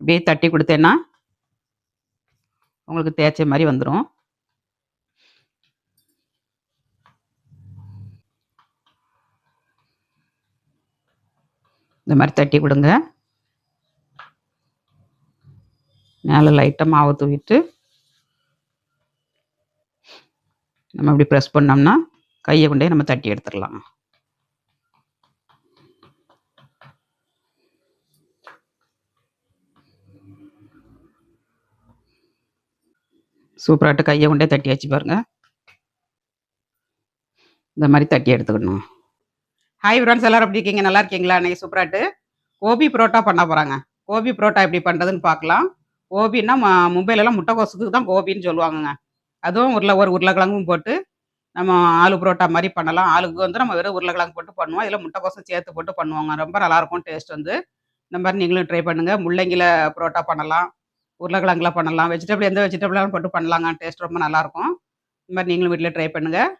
இப்படியே தட்டி கொடுத்தேன்னா உங்களுக்கு தேய்ச்ச மாதிரி வந்துடும் இந்த மாதிரி தட்டி கொடுங்க. மேலே லைட்டாக மாவை தூவிட்டு நம்ம இப்படி ப்ரெஸ் பண்ணோம்னா கையை கொண்டே நம்ம தட்டி எடுத்துடலாம். சூப்பராட்டு கையை கொண்டே தட்டி வச்சு பாருங்கள் இந்த மாதிரி தட்டி எடுத்துக்கணும். ஹாய் ஃப்ரெண்ட்ஸ் எல்லாரும் எப்படி இருக்கீங்க? நல்லா இருக்கீங்களா? அன்றைக்கி சூப்பராகிட்டு கோபி புரோட்டா பண்ண போகிறாங்க கோபி புரோட்டா எப்படி பண்ணுறதுன்னு பார்க்கலாம். கோபின்னா ம- மும்பைலலாம் முட்டைக்கோசுக்கு தான் கோபின்னு சொல்லுவாங்கங்க. அதுவும் உருளை ஒரு உருளைக்கிழங்கும் போட்டு நம்ம ஆலு புரோட்டா மாதிரி பண்ணலாம். ஆளுக்கு வந்து நம்ம வெறும் உருளைக்கிழங்கு போட்டு பண்ணுவோம். இதில் முட்டைக்கோசம் சேர்த்து போட்டு பண்ணுவாங்க. ரொம்ப நல்லாயிருக்கும் டேஸ்ட் வந்து. இந்த மாதிரி நீங்களும் ட்ரை பண்ணுங்கள் முள்ளங்கியில் புரோட்டா பண்ணலாம். உருளைக்கிழங்குல பண்ணலாம் வெஜிடபிள் எந்த வெஜிடபிளாலும் போட்டு பண்ணலாங்க. டேஸ்ட் ரொம்ப நல்லாயிருக்கும். இந்த மாதிரி நீங்களும் வீட்டில் ட்ரை பண்ணுங்கள்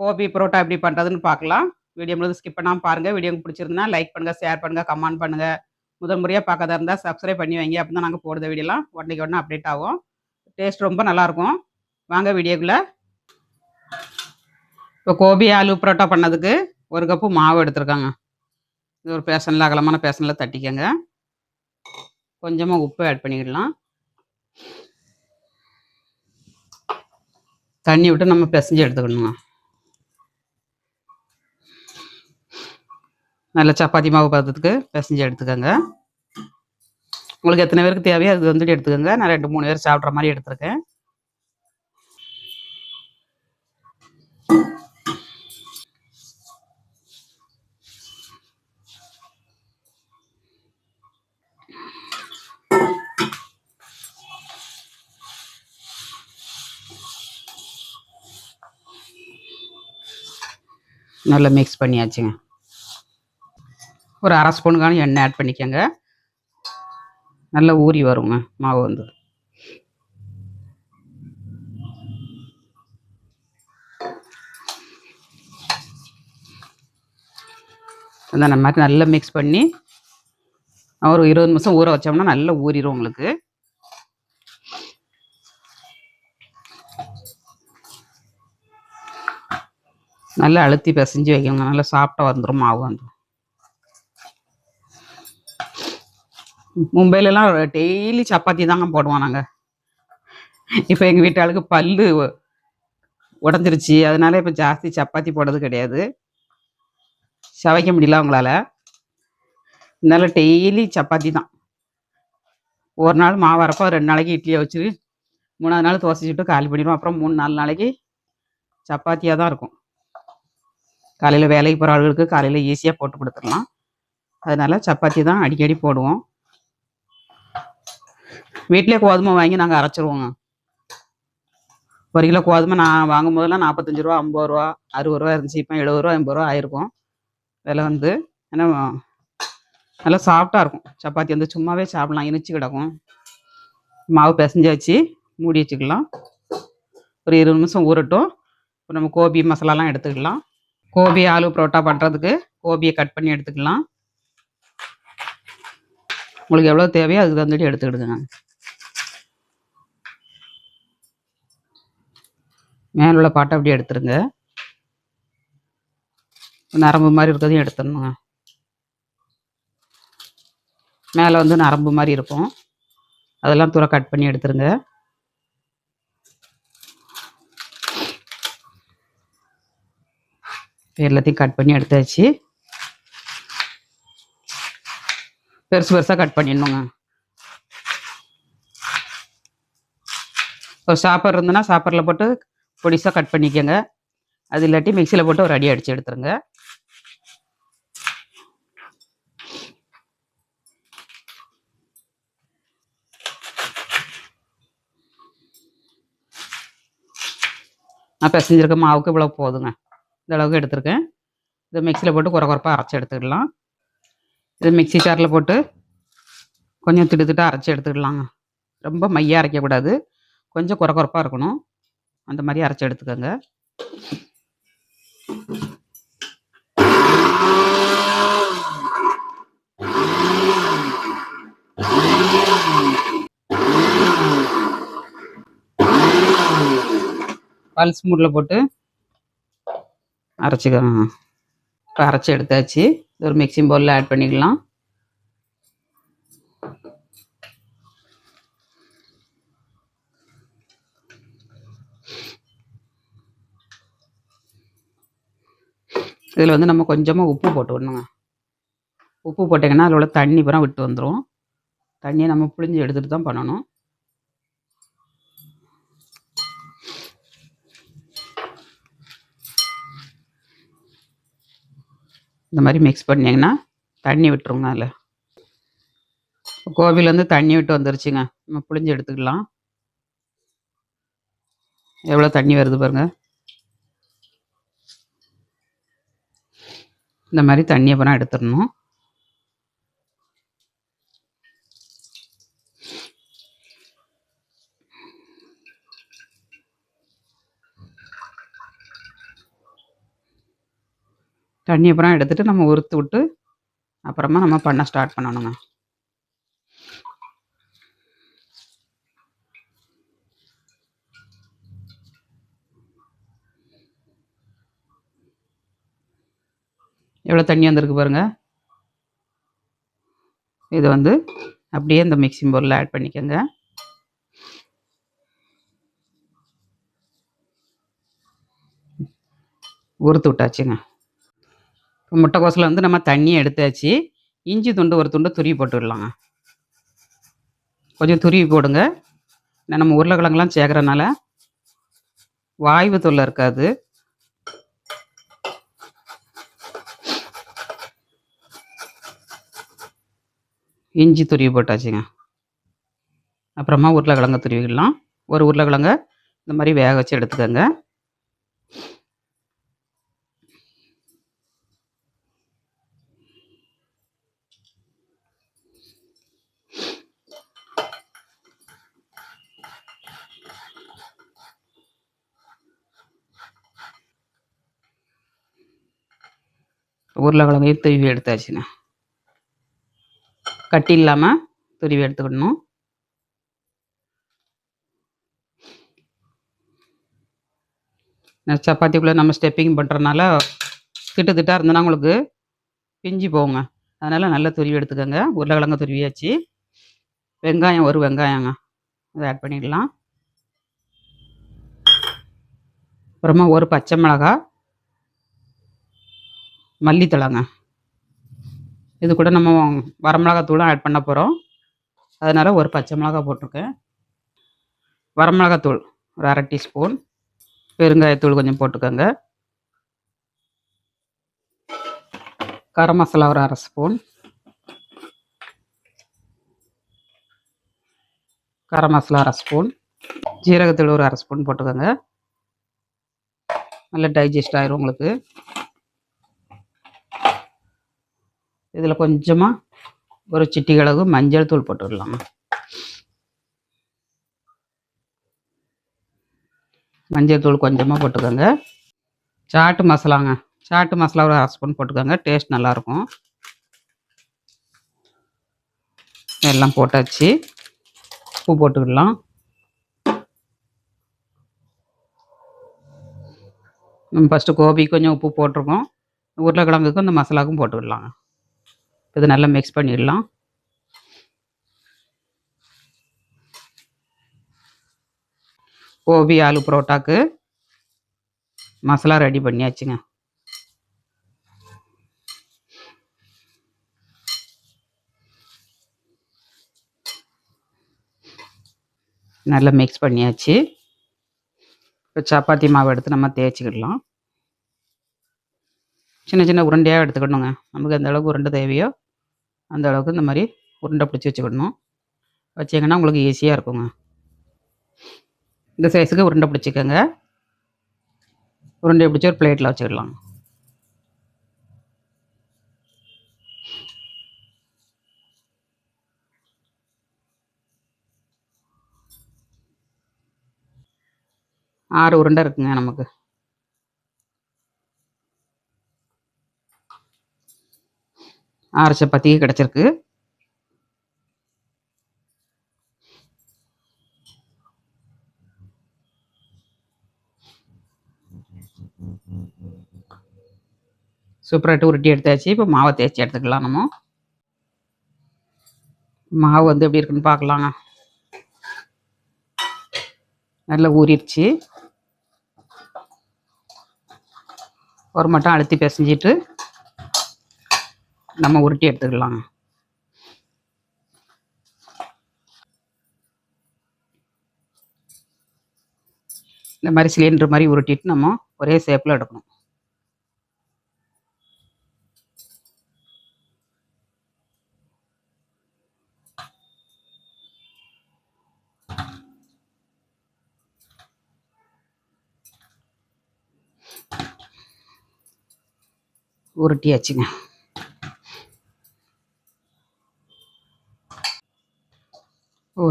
கோபி புரோட்டா எப்படி பண்ணுறதுன்னு பார்க்கலாம். வீடியோ முழுது ஸ்கிப் பண்ணாமல் பாருங்கள் வீடியோ பிடிச்சிருந்தா லைக் பண்ணுங்கள் ஷேர் பண்ணுங்கள் கமெண்ட் பண்ணுங்கள் முதல் முறையாக பார்க்கறதா இருந்தால் சப்ஸ்கிரைப் பண்ணி வைங்க. அப்போ தான் நாங்கள் போடுற வீடியோலாம் உடனே உடனே அப்டேட் ஆகும். டேஸ்ட் ரொம்ப நல்லாயிருக்கும். வாங்க வீடியோக்குள்ளே. இப்போ கோபி ஆலு புரோட்டா பண்ணதுக்கு ஒரு கப்பு மாவு எடுத்துருக்காங்க. இது ஒரு பேசனில் அகலமான பேசனில் தட்டிக்கங்க. கொஞ்சமாக உப்பு ஆட் பண்ணிக்கலாம் தண்ணி விட்டு நம்ம பிசைஞ்சு எடுத்துக்கணுங்க. நல்ல சப்பாத்தி மாவு பார்த்ததுக்கு பிசைஞ்சு எடுத்துக்கோங்க. உங்களுக்கு எத்தனை பேருக்கு தேவையோ அது வந்துட்டு எடுத்துக்கோங்க. நான் ரெண்டு மூணு பேர் சாப்பிட்ற மாதிரி எடுத்திருக்கேன். நல்லா மிக்ஸ் பண்ணியாச்சுங்க. ஒரு அரை ஸ்பூனுக்கான எண்ணெய் ஆட் பண்ணிக்கோங்க. நல்லா ஊறி வருங்க மாவு வந்து. அந்த நம்ம மாதிரி நல்லா மிக்ஸ் பண்ணி ஒரு இருபது நிமிஷம் ஊற வச்சோம்னா நல்லா ஊறிடும் உங்களுக்கு. நல்லா அழுத்தி பிசைஞ்சு வைக்கோங்க நல்லா சாப்பிட்டா வந்துடும் மாவு வந்துடும் மும்பையிலலாம் டெய்லி சப்பாத்தி தாங்க போடுவோம் நாங்கள் இப்போ எங்கள் வீட்டாளுக்கு பல்லு உடஞ்சிருச்சு. அதனால இப்போ ஜாஸ்தி சப்பாத்தி போடுறது கிடையாது. சவைக்க முடியல அவங்களால. அதனால டெய்லி சப்பாத்தி தான். ஒரு நாள் மாவு வரப்போ ரெண்டு நாளைக்கு இட்லியை வச்சு மூணாவது நாள் தோசை சுட்டு காலி பண்ணிடுவோம். அப்புறம் மூணு நாலு நாளைக்கு சப்பாத்தியாக தான் இருக்கும். காலையில் வேலைக்கு போகிற ஆளுகளுக்கு காலையில் ஈஸியாக போட்டு கொடுத்துடலாம். அதனால சப்பாத்தி தான் அடிக்கடி போடுவோம். வீட்டிலே கோதுமை வாங்கி நாங்கள் அரைச்சிருவோங்க. ஒரு கிலோ கோதுமை நான் வாங்கும் போதெல்லாம் நாற்பத்தஞ்சு ரூபா ஐம்பது ரூபா அறுபது ரூபா இருந்துச்சு. இப்போ எழுபது ரூபா எண்பது ரூபா ஆயிருக்கும். விலை வந்து ஏன்னா நல்லா சாஃப்டாக இருக்கும். சப்பாத்தி வந்து சும்மாவே சாப்பிடலாம். இனிச்சு கிடக்கும். மாவு பிசைஞ்சு வச்சு மூடி வச்சுக்கலாம். ஒரு இருபது நிமிஷம் ஊறட்டும். இப்போ நம்ம கோபி மசாலாலாம் எடுத்துக்கலாம். கோபி ஆலு பரோட்டா பண்ணுறதுக்கு கோபியை கட் பண்ணி எடுத்துக்கலாம். உங்களுக்கு எவ்வளோ தேவையோ அதுக்கு தந்துட்டு எடுத்துக்கிடுங்க மேலே உள்ள பாட்டை அப்படியே எடுத்துருங்க. நரம்பு மாதிரி இருக்கிறதையும் எடுத்துடணுங்க. மேலே வந்து நரம்பு மாதிரி இருக்கும். அதெல்லாம் தூர கட் பண்ணி எடுத்துருங்க. எல்லாத்தையும் கட் பண்ணி எடுத்தாச்சு. பெருசு பெருசாக கட் பண்ணிடணுங்க. ஒரு சாப்பர் இருந்ததுன்னா சாப்பரில் போட்டு பொடிசாக கட் பண்ணிக்கோங்க. அது இல்லாட்டி மிக்சியில் போட்டு ஒரு அடி அடித்து எடுத்துருங்க. நான் பிசைஞ்சிருக்க மாவுக்கு இவ்வளோ போதுங்க. இந்த அளவுக்கு எடுத்திருக்கேன். இதை மிக்சியில் போட்டு குறை குறைப்பாக அரைச்சி எடுத்துக்கலாம். இதை மிக்சி ஜாரில் போட்டு கொஞ்சம் திடுத்துட்டாக அரைச்சி எடுத்துக்கலாங்க. ரொம்ப மையாக அரைக்கக்கூடாது கொஞ்சம் குறை குறைப்பாக இருக்கணும். அந்த மாதிரி அரைச்சி எடுத்துக்கோங்க. பல்ஸ் மூடில் போட்டு அரைச்சிக்கலாம் அரைச்சி எடுத்தாச்சு. இது ஒரு மிக்சிங் பவுலில் ஆட் பண்ணிக்கலாம். இதில் வந்து நம்ம கொஞ்சமாக உப்பு போட்டு விடணுங்க. உப்பு போட்டிங்கன்னா அதில் உள்ள தண்ணி பூரா விட்டு வந்துடும் தண்ணியை நம்ம புழிஞ்சு எடுத்துகிட்டு தான் பண்ணணும். இந்த மாதிரி மிக்ஸ் பண்ணிங்கன்னா தண்ணி விட்டுருங்க அதில். கோவிலேருந்து தண்ணி விட்டு வந்துருச்சுங்க. நம்ம புளிஞ்சு எடுத்துக்கலாம். எவ்வளோ தண்ணி வருது பாருங்கள் இந்த மாதிரி தண்ணி அப்புறம் எடுத்துடணும். தண்ணி அப்புறம் எடுத்துட்டு நம்ம உறுத்து விட்டு அப்புறமா நம்ம பண்ண ஸ்டார்ட் பண்ணணுங்க. எவ்வளோ தண்ணி வந்திருக்கு பாருங்க. இது வந்து அப்படியே இந்த மிக்சிங் பவுலில் ஆட் பண்ணிக்கோங்க. உறுத்து விட்டாச்சுங்க. முட்டைக்கோசில் வந்து நம்ம தண்ணியை எடுத்தாச்சு. இஞ்சி துண்டு ஒரு துண்டு துருவி போட்டுடலாங்க கொஞ்சம் துருவி போடுங்க. ஏன்னா நம்ம உருளைக்கிழங்குலாம் சேர்க்குறனால வாய்வு தொல்லை இருக்காது. இஞ்சி துருவி போட்டாச்சுங்க. அப்புறமா உருளைக்கிழங்க துருவிக்கலாம் ஒரு உருளைக்கிழங்க இந்த மாதிரி வேக வச்சு எடுத்துக்கோங்க. உருளைக்கிழங்கையும் துருவி எடுத்தாச்சுங்க கட்டி இல்லாமல் துருவி எடுத்துக்கிடணும் சப்பாத்திக்குள்ளே நம்ம ஸ்டெப்பிங் பண்ணுறனால திட்டு திட்டாக இருந்ததுன்னா உங்களுக்கு பிஞ்சு போகுங்க. அதனால் நல்லா துருவி எடுத்துக்கோங்க. உருளைக்கிழங்கு துருவியாச்சு. வெங்காயம் ஒரு வெங்காயங்க. அதை ஆட் பண்ணிடலாம் அப்புறமா ஒரு பச்சை மிளகாய் மல்லித்தழைங்க. இது கூட நம்ம வரமிளகாத்தூளும் ஆட் பண்ண போகிறோம் அதனால் ஒரு பச்சை மிளகா போட்டிருக்கேன். வரமிளகாத்தூள் ஒரு அரை டீஸ்பூன். பெருங்காயத்தூள் கொஞ்சம் போட்டுக்கோங்க. கரம் மசாலா ஒரு அரை ஸ்பூன். கரம் மசாலா அரை ஸ்பூன். ஜீரகத்தூள் ஒரு அரை ஸ்பூன் போட்டுக்கோங்க. நல்லா டைஜஸ்ட் ஆயிரும் உங்களுக்கு. இதில் கொஞ்சமாக ஒரு சிட்டிகளவு மஞ்சள் தூள் போட்டுடலாம் மஞ்சள் தூள் கொஞ்சமாக போட்டுக்கோங்க. சாட்டு மசாலாங்க. சாட்டு மசாலா ஒரு அரை ஸ்பூன் போட்டுக்கோங்க. டேஸ்ட் நல்லாயிருக்கும். எல்லாம் போட்டாச்சு. உப்பு போட்டுக்கலாம். நம்ம ஃபஸ்ட்டு கோபி கொஞ்சம் உப்பு போட்டிருக்கோம். உருளைக்கிழங்குக்கும் இந்த மசாலாவுக்கும் போட்டுக்கலாங்க. இது நல்லா மிக்ஸ் பண்ணிடலாம். கோபி ஆலு பரோட்டாக்கு மசாலா ரெடி பண்ணியாச்சுங்க. நல்லா மிக்ஸ் பண்ணியாச்சு. இப்போ சப்பாத்தி மாவு எடுத்து நம்ம தேய்ச்சிக்கிடலாம். சின்ன சின்ன உருண்டையாக எடுத்துக்கணுங்க. நமக்கு எந்த அளவுக்கு உருண்டை தேவையோ அந்த அளவுக்கு இந்த மாதிரி உருண்டை பிடிச்சி வச்சுக்கிடணும். வச்சிங்கன்னா உங்களுக்கு ஈஸியாக இருக்குங்க. இந்த சைஸுக்கு உருண்டை பிடிச்சிக்கோங்க. உருண்டை பிடிச்சி ஒரு பிளேட்டில் வச்சுக்கிடலாம். ஆறு உருண்டை இருக்குங்க நமக்கு. ஆறு சப்பாத்திக்கு கிடச்சிருக்கு. சூப்பராகிட்டு உருட்டி எடுத்தாச்சு. இப்போ மாவை தேய்ச்சி எடுத்துக்கலாம் நம்ம. மாவு வந்து எப்படி இருக்குன்னு பார்க்கலாங்க. நல்லா ஊறிடுச்சு. ஒரு மட்டும் அழுத்தி பிசைஞ்சிட்டு நம்ம உருட்டி எடுத்துக்கலாங்க. இந்த மாதிரி சிலிண்டர் மாதிரி உருட்டிட்டு நம்ம ஒரே ஷேப்பில் எடுக்கணும். உருட்டியாச்சுங்க.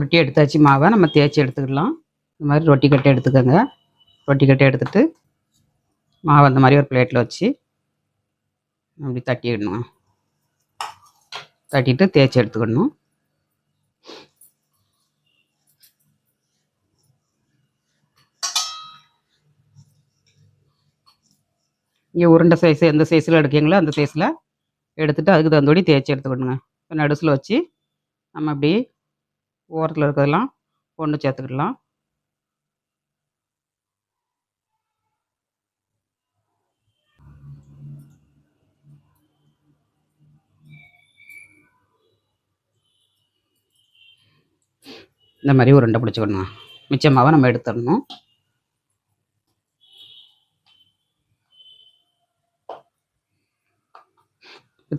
உருட்டி எடுத்தாச்சு மாவை நம்ம தேய்ச்சி எடுத்துக்கலாம். இந்த மாதிரி ரொட்டி கட்டை எடுத்துக்கோங்க. ரொட்டி கட்டை எடுத்துட்டு மாவை அந்த மாதிரி ஒரு பிளேட்டில் வச்சு அப்படி தட்டிடணும். தட்டிட்டு தேய்ச்சி எடுத்துக்கணும். இங்கே உருண்டை சைஸ் எந்த சைஸில் எடுக்கீங்களோ அந்த சைஸில் எடுத்துகிட்டு அதுக்கு தகுந்தபடி தேய்ச்சி எடுத்துக்கணுங்க. இப்போ நடுசில் வச்சு நம்ம அப்படி ஓரத்தில் இருக்கிறதெல்லாம் ஒன்று சேர்த்துக்கிடலாம். இந்த மாதிரி உருண்டை பிடிச்சிக்கணும். மிச்சமாக நம்ம எடுத்துடணும்.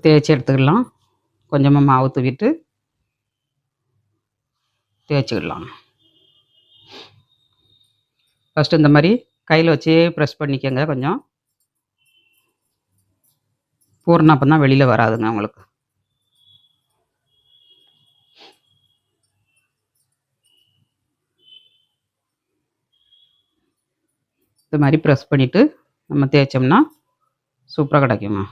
தேய்ச்சி எடுத்துக்கலாம். கொஞ்சமாக மாவு தூவிட்டு தேய்ச்சிக்கிடலாம். ஃபஸ்ட்டு இந்த மாதிரி கையில் வச்சு ப்ரெஸ் பண்ணிக்கோங்க கொஞ்சம். பூர்ணம் அப்போ தான் வெளியில் வராதுங்க உங்களுக்கு. இந்த மாதிரி ப்ரெஸ் பண்ணிவிட்டு நம்ம தேய்ச்சோம்னா சூப்பராக கிடைக்குமா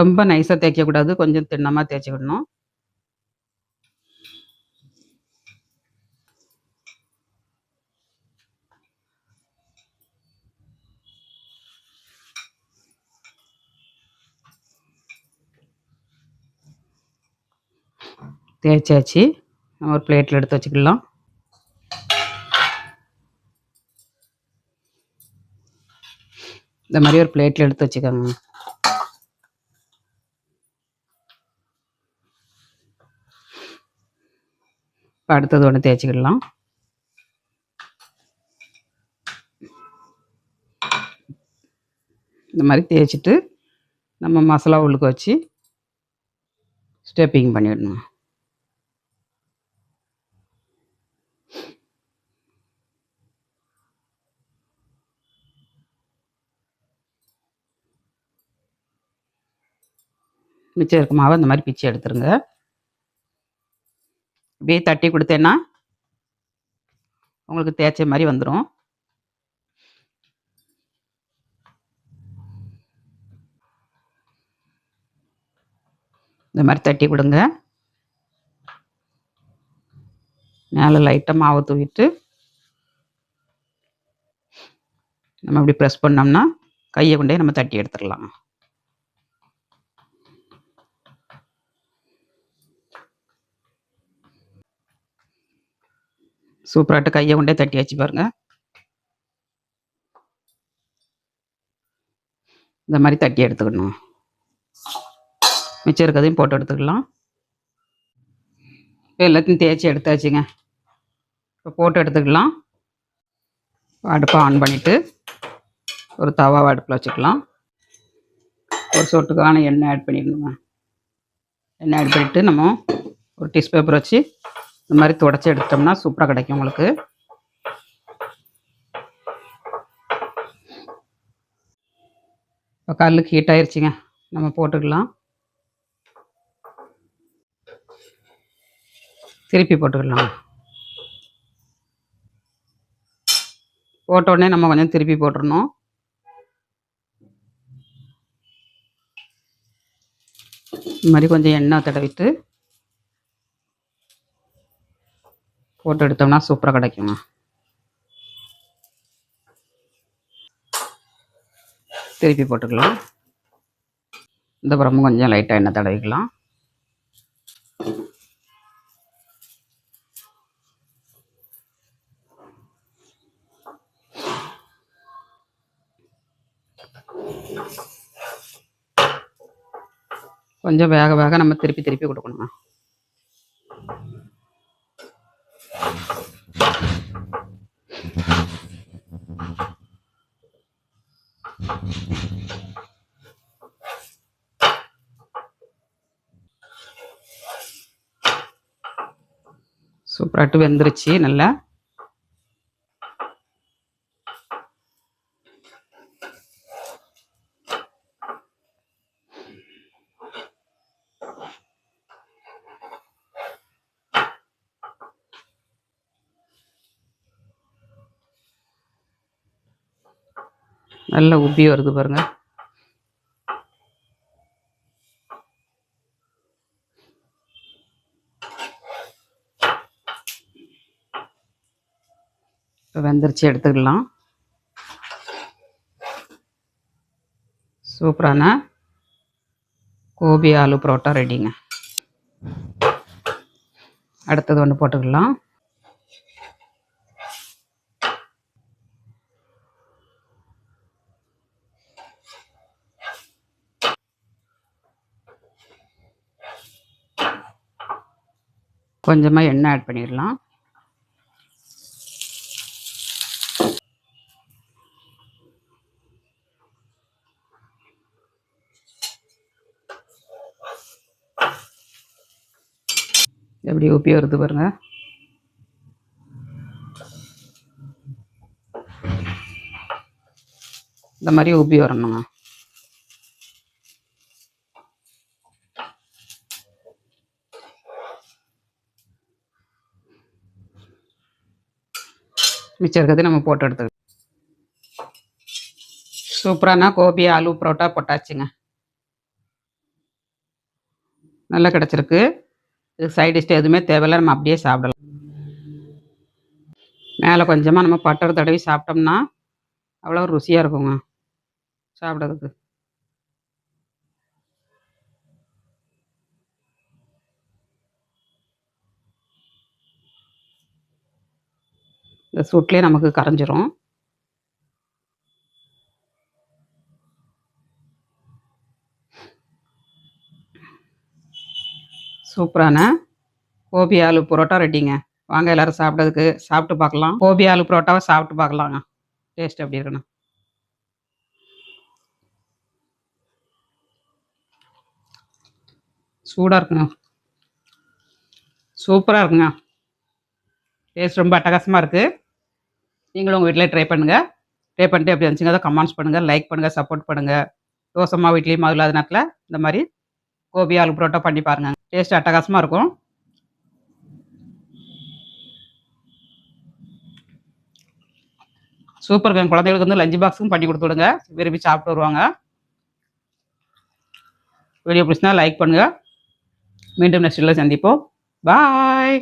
ரொம்ப நைஸாக தேய்க்கக்கூடாது. கொஞ்சம் தின்னமாக தேய்ச்சிக்கிடணும் தேய்ச்சாச்சு. நம்ம ஒரு பிளேட்டில் எடுத்து வச்சுக்கலாம் இந்த மாதிரி ஒரு பிளேட்டில் எடுத்து வச்சுக்கோங்க. இப்போ அடுத்தது ஒன்று தேய்ச்சிக்கிடலாம். இந்த மாதிரி தேய்ச்சிட்டு நம்ம மசாலா உள்ளுக்கு வச்சு ஸ்டெப்பிங் பண்ணிடணும்? மிச்சம் இருக்க மாவை இந்த மாதிரி பிச்சு எடுத்துருங்க. அப்படியே தட்டி கொடுத்தேன்னா உங்களுக்கு தேய்ச்ச மாதிரி வந்துடும் இந்த மாதிரி தட்டி கொடுங்க. மேலே லைட்டாக மாவு தூவிட்டு நம்ம அப்படி ப்ரெஸ் பண்ணோம்னா கையை கொண்டே நம்ம தட்டி எடுத்துடலாம். சூப்பராட்டு கையை கொண்டே தட்டி வச்சு பாருங்க. இந்த மாதிரி தட்டி எடுத்துக்கணும். மிச்சம் இருக்கிறதையும் போட்டு எடுத்துக்கலாம். இப்போ எல்லாத்தையும் தேய்ச்சி எடுத்தாச்சுங்க. இப்போ போட்டு எடுத்துக்கலாம். அடுப்பை ஆன் பண்ணிவிட்டு ஒரு தவாவை அடுப்பில் வச்சுக்கலாம். ஒரு சொட்டுக்கான எண்ணெய் ஆட் பண்ணிடணுங்க எண்ணெய் ஆட் பண்ணிவிட்டு நம்ம ஒரு டிஷ் பேப்பர் வச்சு இந்த மாதிரி துடைச்சி எடுத்துட்டோம்னா சூப்பராக கிடைக்கும் உங்களுக்கு. இப்போ கல்லுக்கு ஹீட் ஆயிடுச்சுங்க நம்ம போட்டுக்கலாம். திருப்பி போட்டுக்கலாம் போட்ட உடனே நம்ம கொஞ்சம் திருப்பி போட்டுடணும் இந்த மாதிரி கொஞ்சம் எண்ணெய் தடவிட்டு போட்டு எடுத்தோம்னா சூப்பராக கிடைக்குங்க திருப்பி போட்டுக்கலாம். இந்த புறமும் கொஞ்சம் லைட்டாக எண்ணெய் தடவிக்கலாம். கொஞ்சம் வேக வேக நம்ம திருப்பி திருப்பி கொடுக்கணுங்க சூப்பராட்டு வெந்துருச்சு நல்லா. நல்லா உப்பி வருது பாருங்கள் இப்போ வெந்துருச்சு எடுத்துக்கலாம். சூப்பரான கோபி ஆலு பரோட்டா ரெடிங்க. அடுத்தது ஒன்று போட்டுக்கலாம். கொஞ்சமாக எண்ணெய் ஆட் பண்ணிடலாம். எப்படி ஊப்பி வருது பாருங்க. இந்த மாதிரி ஊப்பி வரணுங்க. மிச்சம் இருக்கிறது நம்ம போட்டு எடுத்துக்கலாம். சூப்பரான கோபி ஆலு பரோட்டா போட்டாச்சுங்க. நல்லா கிடச்சிருக்கு. இதுக்கு சைட் டிஷ் எதுவுமே தேவையில்ல. நம்ம அப்படியே சாப்பிடலாம். மேலே கொஞ்சமாக நம்ம பட்டர் தடவி சாப்பிட்டோம்னா அவ்வளோ ருசியாக இருக்குங்க. சாப்பிட்றதுக்கு. இந்த சூட்லேயே நமக்கு கரைஞ்சிரும். சூப்பரான கோபி ஆலு பரோட்டா ரெடிங்க. வாங்க எல்லாரும் சாப்பிட்றதுக்கு சாப்பிட்டு பார்க்கலாம். கோபி ஆலு பரோட்டாவை சாப்பிட்டு பார்க்கலாங்க. டேஸ்ட் எப்படி இருக்கணும் சூடாக இருக்குங்க. சூப்பராக இருக்குங்க. டேஸ்ட் ரொம்ப அட்டகாசமாக இருக்குது நீங்களும் உங்கள் வீட்டில் ட்ரை பண்ணுங்கள் ட்ரை பண்ணிட்டு எப்படி இருந்துச்சுங்க அதை கமெண்ட்ஸ் பண்ணுங்கள் லைக் பண்ணுங்கள் சப்போர்ட் பண்ணுங்கள் தோசமாக வீட்லேயும் இட்லி மாவு நேரத்தில் இந்த மாதிரி கோபி ஆலு புரோட்டா பண்ணி பாருங்கள் டேஸ்ட் அட்டகாசமாக இருக்கும். சூப்பர் என் குழந்தைகளுக்கு வந்து லஞ்ச் பாக்ஸும் பண்ணி கொடுத்து விடுங்க விரும்பி சாப்பிட்டு வருவாங்க. வீடியோ பிடிச்சினா லைக் பண்ணுங்கள் மீண்டும் நெக்ஸ்ட்டில் சந்திப்போம். பாய்